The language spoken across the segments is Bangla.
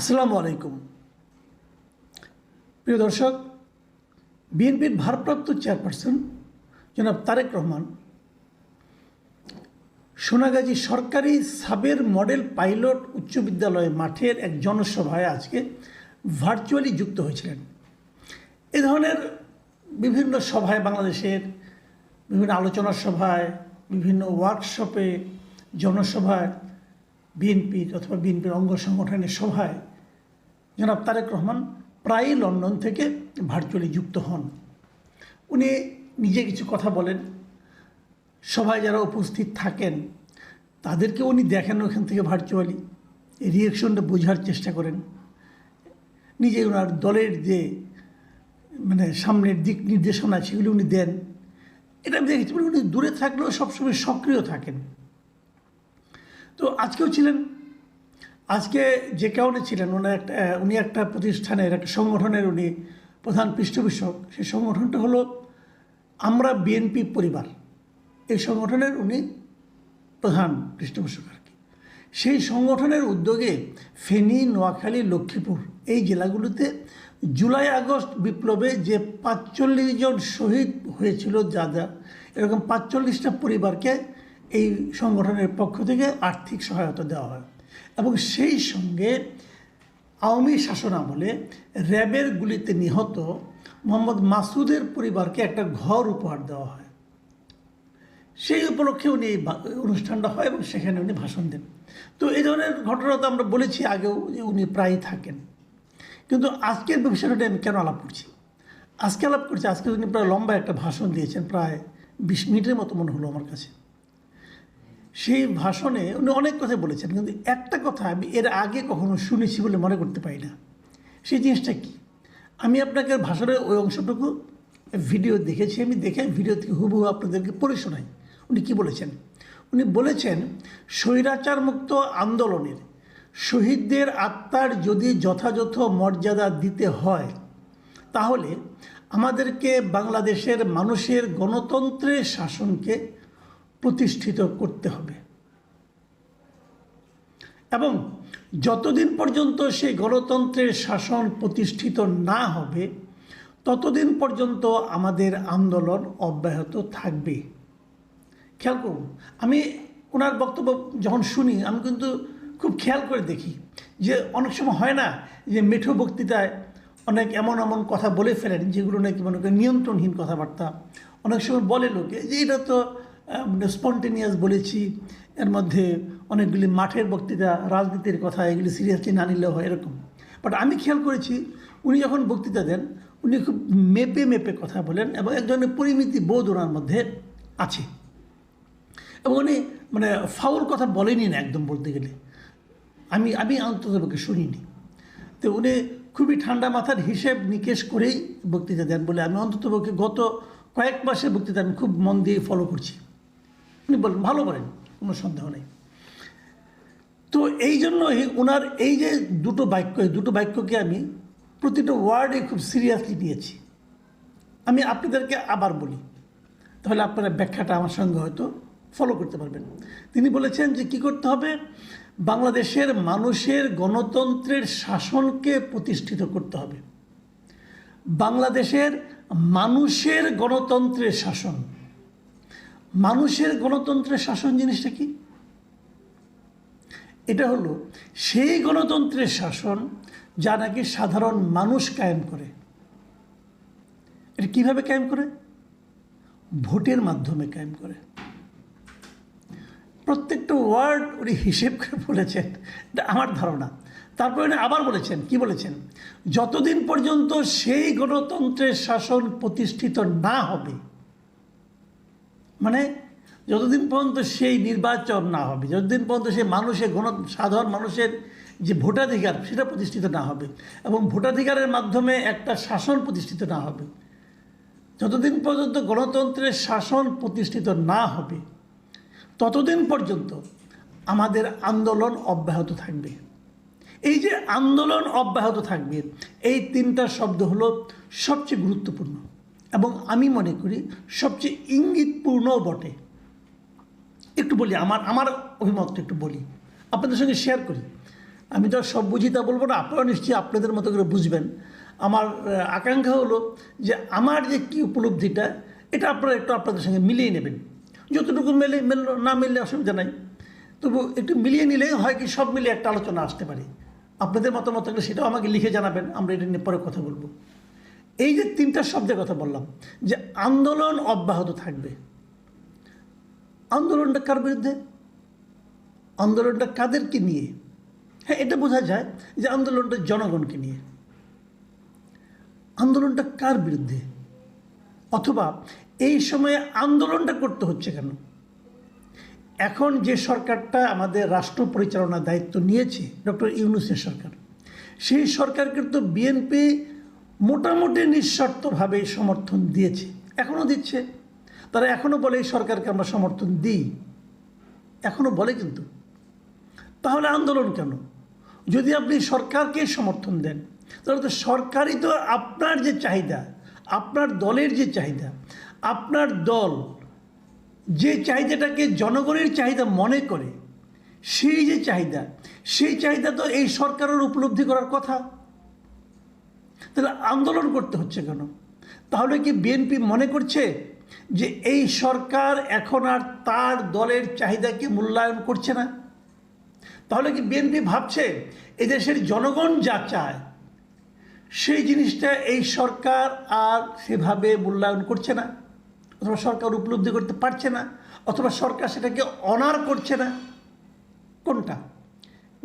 আসসালামু আলাইকুম। প্রিয় দর্শক, বিএনপির ভারপ্রাপ্ত চেয়ারপারসন জনাব তারেক রহমান সোনাগাজী সরকারি সাবের মডেল পাইলট উচ্চ বিদ্যালয় মাঠের এক জনসভায় আজকে ভার্চুয়ালি যুক্ত হয়েছিলেন। এ ধরনের বিভিন্ন সভায়, বাংলাদেশের বিভিন্ন আলোচনা সভায়, বিভিন্ন ওয়ার্কশপে জনসভায়, বিএনপির অথবা বিএনপির অঙ্গ সংগঠনের সভায় জনাব তারেক রহমান প্রায়ই লন্ডন থেকে ভার্চুয়ালি যুক্ত হন। উনি নিজে কিছু কথা বলেন। সভায় যারা উপস্থিত থাকেন তাদেরকে উনি দেখেন ওখান থেকে ভার্চুয়ালি। রিয়েকশনটা বোঝার চেষ্টা করেন। নিজে ওনার দলের যে মানে সামনের দিক নির্দেশনা সেগুলি উনি দেন। এটা আমি দেখেছি মানে উনি দূরে থাকলেও সবসময় সক্রিয় থাকেন। তো আজকেও ছিলেন আজকে যে কারণে ছিলেন ওনার একটা, উনি একটা প্রতিষ্ঠানের, একটা সংগঠনের উনি প্রধান পৃষ্ঠপোষক। সেই সংগঠনটা হলো আমরা বিএনপি পরিবার। এই সংগঠনের উনি প্রধান পৃষ্ঠপোষক আর কি। সেই সংগঠনের উদ্যোগে ফেনী, নোয়াখালী, লক্ষ্মীপুর এই জেলাগুলোতে জুলাই, আগস্ট বিপ্লবে যে পাঁচচল্লিশ জন শহীদ হয়েছিল যা যা, এরকম পাঁচচল্লিশটা পরিবারকে এই সংগঠনের পক্ষ থেকে আর্থিক সহায়তা দেওয়া হয়। এবং সেই সঙ্গে আওয়ামী শাসন আমলে র্যাবের গুলিতে নিহত মোহাম্মদ মাসুদের পরিবারকে একটা ঘর উপহার দেওয়া হয়। সেই উপলক্ষে উনি এই অনুষ্ঠানটা হয় এবং সেখানে উনি ভাষণ দেন। তো এই ধরনের ঘটনা তো আমরা বলেছি আগেও যে উনি প্রায়ই থাকেন। কিন্তু আজকের বিষয়টা আমি কেন আলাপ করছি? আজকে আলাপ করছি, আজকে উনি প্রায় লম্বা একটা ভাষণ দিয়েছেন, প্রায় বিশ মিনিটের মতো মনে হলো আমার কাছে। সেই ভাষণে উনি অনেক কথা বলেছেন, কিন্তু একটা কথা আমি এর আগে কখনো শুনেছি বলে মনে করতে পারি না। সেই জিনিসটা কি? আমি আপনাকে ভাষণের ওই অংশটুকু ভিডিও দেখেছি, আমি দেখে ভিডিও থেকে হুবহু আপনাদেরকে পড়ে শোনাই। উনি কি বলেছেন? উনি বলেছেন, স্বৈরাচার মুক্ত আন্দোলনের শহীদদের আত্মার যদি যথাযথ মর্যাদা দিতে হয়, তাহলে আমাদেরকে বাংলাদেশের মানুষের গণতন্ত্রের শাসনকে প্রতিষ্ঠিত করতে হবে। এবং যতদিন পর্যন্ত সেই গণতন্ত্রের শাসন প্রতিষ্ঠিত না হবে, ততদিন পর্যন্ত আমাদের আন্দোলন অব্যাহত থাকবে। খেয়াল করুন, আমি ওনার বক্তব্য যখন শুনি, আমি কিন্তু খুব খেয়াল করে দেখি যে অনেক সময় হয় না যে মেঠো বক্তৃতায় অনেক এমন এমন কথা বলে ফেলেন, যেগুলো নাকি মনে করেন নিয়ন্ত্রণহীন কথাবার্তা। অনেক সময় বলে লোকে যে, এটা তো স্পন্টেনিয়াস বলেছি, এর মধ্যে অনেকগুলি মাঠের বক্তৃতা, রাজনীতির কথা, এগুলি সিরিয়াসলি না নিলেও হয় এরকম। বাট আমি খেয়াল করেছি, উনি যখন বক্তৃতা দেন, উনি খুব মেপে মেপে কথা বলেন এবং এক ধরনের পরিমিতি বোধ ওনার মধ্যে আছে। এবং উনি মানে ফাউল কথা বলেনি না একদম বলতে গেলে। আমি আমি অন্ততপক্ষে শুনিনি। তো উনি খুবই ঠান্ডা মাথার হিসেব নিকেশ করেই বক্তৃতা দেন বলে আমি অন্ততপক্ষে গত কয়েক মাসে বক্তৃতা আমি খুব মন দিয়ে ফলো করছি। উনি বলেন, ভালো বলেন, কোনো সন্দেহ নেই। তো এই জন্যই ওনার এই যে দুটো বাক্য দুটো বাক্যকে আমি প্রতিটা ওয়ার্ডে খুব সিরিয়াসলি নিয়েছি। আমি আপনাদেরকে আবার বলি, তাহলে আপনারা ব্যাখ্যাটা আমার সঙ্গে হয়তো ফলো করতে পারবেন। তিনি বলেছেন যে কি করতে হবে? বাংলাদেশের মানুষের গণতন্ত্রের শাসনকে প্রতিষ্ঠিত করতে হবে। বাংলাদেশের মানুষের গণতন্ত্রের শাসন মানুষের গণতন্ত্রের শাসন জিনিসটা কি? এটা হলো, সেই গণতন্ত্রের শাসন যা নাকি সাধারণ মানুষ কায়েম করে। এটা কীভাবে কায়েম করে? ভোটের মাধ্যমে কায়েম করে। প্রত্যেকটা ওয়ার্ড উনি হিসেব করে বলেছেন। আমার ধারণা। তারপরে উনি আবার বলেছেন, কি বলেছেন? যতদিন পর্যন্ত সেই গণতন্ত্রের শাসন প্রতিষ্ঠিত না হবে মানে যতদিন পর্যন্ত সেই নির্বাচন না হবে, যতদিন পর্যন্ত সেই মানুষের গণ, সাধারণ মানুষের যে ভোটাধিকার সেটা প্রতিষ্ঠিত না হবে এবং ভোটাধিকারের মাধ্যমে একটা শাসন প্রতিষ্ঠিত না হবে, যতদিন পর্যন্ত গণতন্ত্রের শাসন প্রতিষ্ঠিত না হবে, ততদিন পর্যন্ত আমাদের আন্দোলন অব্যাহত থাকবে। এই যে আন্দোলন অব্যাহত থাকবে, এই তিনটা শব্দ হলো সবচেয়ে গুরুত্বপূর্ণ। এবং আমি মনে করি সবচেয়ে ইঙ্গিতপূর্ণও বটে। একটু বলি, আমার আমার অভিমতটা একটু বলি। আপনাদের সঙ্গে শেয়ার করি। আমি তো সব বুঝি তা বলব না আপনারা নিশ্চয়ই আপনাদের মতো করে বুঝবেন। আমার আকাঙ্ক্ষা হলো যে আমার যে কী উপলব্ধিটা, এটা আপনারা একটু আপনাদের সঙ্গে মিলিয়ে নেবেন। যতটুকু মেলে মেললো না মিললে অসুবিধা নাই। তবু একটু মিলিয়ে নিলে হয় কি সব মিলিয়ে একটা আলোচনা আসতে পারে। আপনাদের মতামত থাকলে সেটাও আমাকে লিখে জানাবেন, আমরা এটা নিয়ে পরে কথা বলব। এই যে তিনটা শব্দের কথা বললাম, যে আন্দোলন অব্যাহত থাকবে। আন্দোলনটা কার বিরুদ্ধে? আন্দোলনটা কাদেরকে নিয়ে? হ্যাঁ এটা বোঝা যায় যে আন্দোলনটা জনগণকে নিয়ে। আন্দোলনটা কার বিরুদ্ধে? অথবা এই সময়ে আন্দোলনটা করতে হচ্ছে কেন? এখন যে সরকারটা আমাদের রাষ্ট্র পরিচালনার দায়িত্ব নিয়েছে, ডক্টর ইউনুসের সরকার, সেই সরকারকে তো বিএনপি মোটামুটি নিঃশর্তভাবে সমর্থন দিয়েছে, এখনও দিচ্ছে। তারা এখনও বলে এই সরকারকে আমরা সমর্থন দিই। এখনও বলে কিন্তু। তাহলে আন্দোলন কেন? যদি আপনি সরকারকে সমর্থন দেন, তাহলে তো সরকারই তো আপনার যে চাহিদা, আপনার দলের যে চাহিদা, আপনার দল যে চাহিদাটাকে জনগণের চাহিদা মনে করে, সেই যে চাহিদা, সেই চাহিদা তো এই সরকারের উপলব্ধি করার কথা। তাহলে আন্দোলন করতে হচ্ছে কেন? তাহলে কি বিএনপি মনে করছে যে এই সরকার এখন আর তার দলের চাহিদাকে মূল্যায়ন করছে না? তাহলে কি বিএনপি ভাবছে এদেশের জনগণ যা চায়, সেই জিনিসটা এই সরকার আর সেভাবে মূল্যায়ন করছে না? অথবা সরকার উপলব্ধি করতে পারছে না, অথবা সরকার সেটাকে অনার করছে না? কোনটা?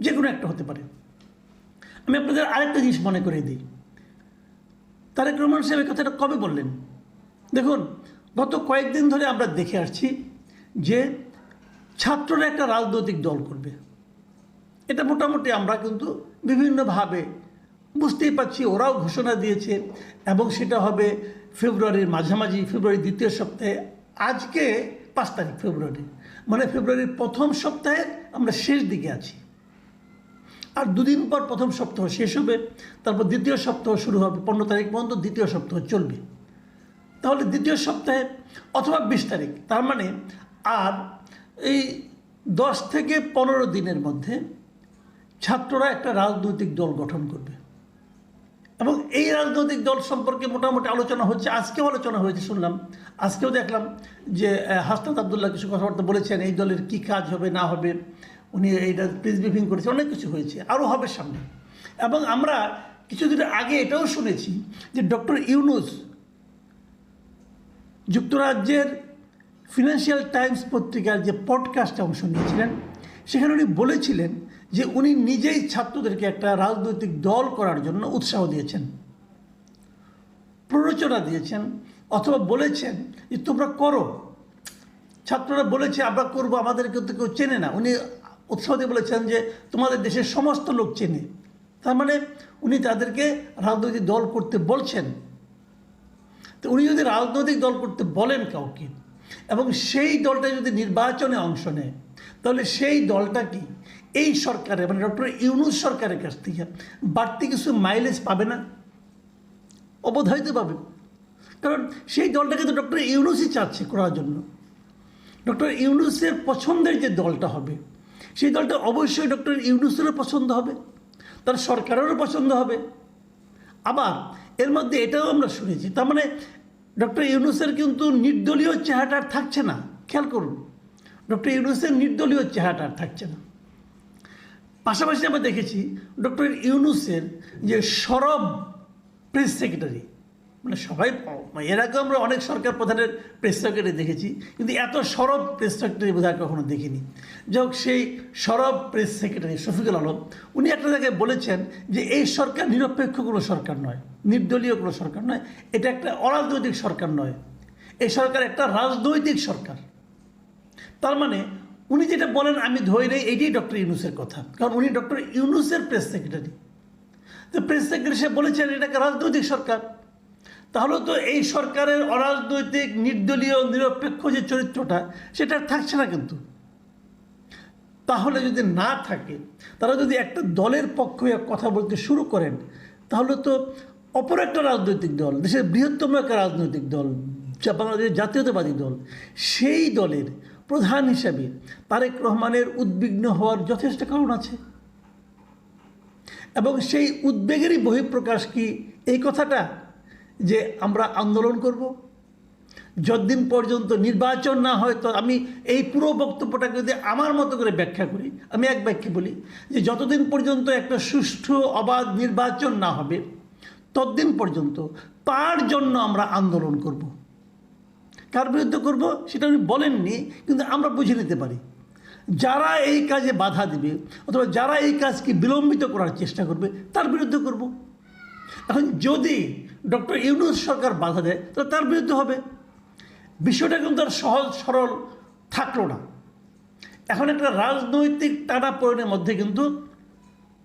যে কোনো একটা হতে পারে। আমি আপনাদের আরেকটা জিনিস মনে করে দিই। তারেক রহমান সাহেব এই কথাটা কবে বললেন? দেখুন, গত কয়েকদিন ধরে আমরা দেখে আসছি যে ছাত্ররা একটা রাজনৈতিক দল করবে। এটা মোটামুটি আমরা কিন্তু বিভিন্নভাবে বুঝতেই পারছি, ওরাও ঘোষণা দিয়েছে এবং সেটা হবে ফেব্রুয়ারির মাঝামাঝি, ফেব্রুয়ারির দ্বিতীয় সপ্তাহে। আজকে পাঁচ তারিখ ফেব্রুয়ারি। মানে ফেব্রুয়ারির প্রথম সপ্তাহে আমরা শেষ দিকে আছি। আর দুদিন পর প্রথম সপ্তাহ শেষ হবে, তারপর দ্বিতীয় সপ্তাহ শুরু হবে, পনেরো তারিখ পর্যন্ত দ্বিতীয় সপ্তাহ চলবে। তাহলে দ্বিতীয় সপ্তাহে অথবা বিশ তারিখ, তার মানে আর এই দশ থেকে পনেরো দিনের মধ্যে ছাত্ররা একটা রাজনৈতিক দল গঠন করবে। এবং এই রাজনৈতিক দল সম্পর্কে মোটামুটি আলোচনা হচ্ছে, আজকেও আলোচনা হয়েছে, শুনলাম। আজকেও দেখলাম যে হাসনাত আবদুল্লাহ কিছু কথাবার্তা বলেছেন, এই দলের কি কাজ হবে, না হবে। উনি এইটা প্রেস ব্রিফিং করেছে, অনেক কিছু হয়েছে আরও হবে সামনে। এবং আমরা কিছুদিন আগে এটাও শুনেছি যে ডক্টর ইউনুস যুক্তরাজ্যের ফিনান্সিয়াল টাইমস পত্রিকার যে পডকাস্টে অংশ নিয়েছিলেন, সেখানে উনি বলেছিলেন যে উনি নিজেই ছাত্রদেরকে একটা রাজনৈতিক দল করার জন্য উৎসাহ দিয়েছেন, প্ররোচনা দিয়েছেন, অথবা বলেছেন যে তোমরা করো। ছাত্ররা বলেছে, আমরা করব, আমাদেরকে তো কেউ চেনে না। উনি উৎসাহ দিয়ে বলেছেন যে তোমাদের দেশের সমস্ত লোক চেনে। তার মানে উনি তাদেরকে রাজনৈতিক দল করতে বলছেন। তো উনি যদি রাজনৈতিক দল করতে বলেন কাউকে এবং সেই দলটা যদি নির্বাচনে অংশ নেয়, তাহলে সেই দলটা কি? এই সরকারের মানে ডক্টর ইউনুস সরকারের কাছ থেকে বাড়তি কিছু মাইলেজ পাবে না? অবধারিত পাবে। কারণ সেই দলটাকে তো ডক্টর ইউনুসই চাচ্ছে করার জন্য। ডক্টর ইউনুসের পছন্দের যে দলটা হবে সেই দলটা অবশ্যই ডক্টর ইউনুসেরও পছন্দ হবে, তার সরকারেরও পছন্দ হবে। আবার এর মধ্যে এটাও আমরা শুনেছি, তার মানে ডক্টর ইউনুসের কিন্তু নির্দলীয় চেহারাটা আর থাকছে না, খেয়াল করুন। ডক্টর ইউনুসের নির্দলীয় চেহারাটা থাকছে না। পাশাপাশি আমরা দেখেছি ডক্টর ইউনুসের যে সরব প্রেস সেক্রেটারি মানে সবাই এর আগে আমরা অনেক সরকার প্রধানের প্রেস সেক্রেটারি দেখেছি, কিন্তু এত সরব প্রেস সেক্রেটারি বোধহয় কখনো দেখিনি। যাই সেই সরব প্রেস সেক্রেটারি শফিকুল আলম, উনি একটা জায়গায় বলেছেন যে এই সরকার নিরপেক্ষ কোনো সরকার নয়, নির্দলীয় কোনো সরকার নয়, এটা একটা অরাজনৈতিক সরকার নয়। এই সরকার একটা রাজনৈতিক সরকার। তার মানে উনি যেটা বলেন আমি ধরে নেই, এটাই ডক্টর ইউনুসের কথা, কারণ উনি ডক্টর ইউনুসের প্রেস সেক্রেটারি তো প্রেস সেক্রেটারি সে বলেছেন এটা একটা রাজনৈতিক সরকার। তাহলে তো এই সরকারের অরাজনৈতিক, নির্দলীয়, নিরপেক্ষ যে চরিত্রটা, সেটা থাকছে না কিন্তু। তাহলে যদি না থাকে, তারা যদি একটা দলের পক্ষে কথা বলতে শুরু করেন, তাহলে তো অপর একটা রাজনৈতিক দল, দেশের বৃহত্তম একটা রাজনৈতিক দল বাংলাদেশের জাতীয়তাবাদী দল, সেই দলের প্রধান হিসাবে তারেক রহমানের উদ্বিগ্ন হওয়ার যথেষ্ট কারণ আছে। এবং সেই উদ্বেগেরই বহিঃপ্রকাশ কি এই কথাটা? যে আমরা আন্দোলন করব। যতদিন পর্যন্ত নির্বাচন না হয়, তো আমি এই পুরো বক্তব্যটাকে যদি আমার মতো করে ব্যাখ্যা করি, আমি এক বাক্যে বলি যে যতদিন পর্যন্ত একটা সুষ্ঠু, অবাধ নির্বাচন না হবে, ততদিন পর্যন্ত তার জন্য আমরা আন্দোলন করব। কার বিরুদ্ধে করব সেটা উনি বলেননি, কিন্তু আমরা বুঝে নিতে পারি। যারা এই কাজে বাধা দিবে অথবা যারা এই কাজকে বিলম্বিত করার চেষ্টা করবে, তার বিরুদ্ধে করব। এখন যদি ডক্টর ইউনুস সরকার বাধা দেয়, তাহলে তার বিরুদ্ধে হবে। বিষয়টা কিন্তু আর সহজ, সরল থাকল না। এখন একটা রাজনৈতিক টানা পয়নের মধ্যে কিন্তু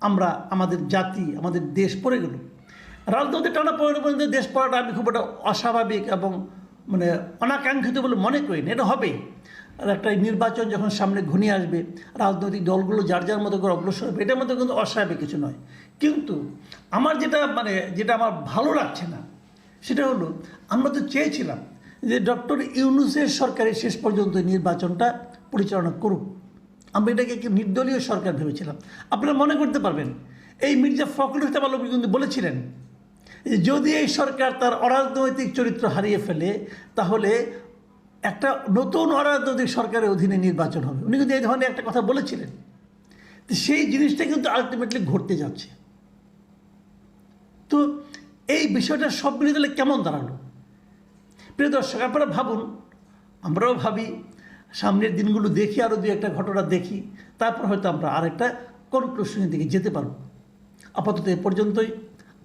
আমরা, আমাদের জাতি, আমাদের দেশ পড়ে গেল। রাজনৈতিক টানা পয়নের মধ্যে দেশ পড়াটা আমি খুব একটা অস্বাভাবিক এবং মানে অনাকাঙ্ক্ষিত বলে মনে করি না, এটা হবেই। আর একটা নির্বাচন যখন সামনে ঘনিয়ে আসবে, রাজনৈতিক দলগুলো যার যার মতো করে অগ্রসর হবে, এটার মধ্যে কিন্তু অস্বাভাবিক কিছু নয়। কিন্তু আমার যেটা মানে যেটা আমার ভালো লাগছে না, সেটা হলো আমরা তো চেয়েছিলাম যে ডক্টর ইউনুসের সরকারের শেষ পর্যন্ত নির্বাচনটা পরিচালনা করুক। আমরা এটাকে একটি নির্দলীয় সরকার ভেবেছিলাম। আপনারা মনে করতে পারবেন, এই মির্জা ফখরুল ইসলাম আলম কিন্তু বলেছিলেন যদি এই সরকার তার অরাজনৈতিক চরিত্র হারিয়ে ফেলে, তাহলে একটা নতুন অরাজনৈতিক সরকারের অধীনে নির্বাচন হবে। উনি কিন্তু এই ধরনের একটা কথা বলেছিলেন তো সেই জিনিসটা কিন্তু আলটিমেটলি ঘটতে যাচ্ছে। তো এই বিষয়টা সব মিলিয়ে তাহলে কেমন দাঁড়াল? প্রিয় দর্শক, আপনারা ভাবুন, আমরাও ভাবি, সামনের দিনগুলো দেখি আরও দু একটা ঘটনা দেখি, তারপর হয়তো আমরা আরেকটা কনক্লুশনের দিকে যেতে পারব। আপাতত এ পর্যন্তই।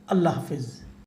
আল্লাহ হাফেজ।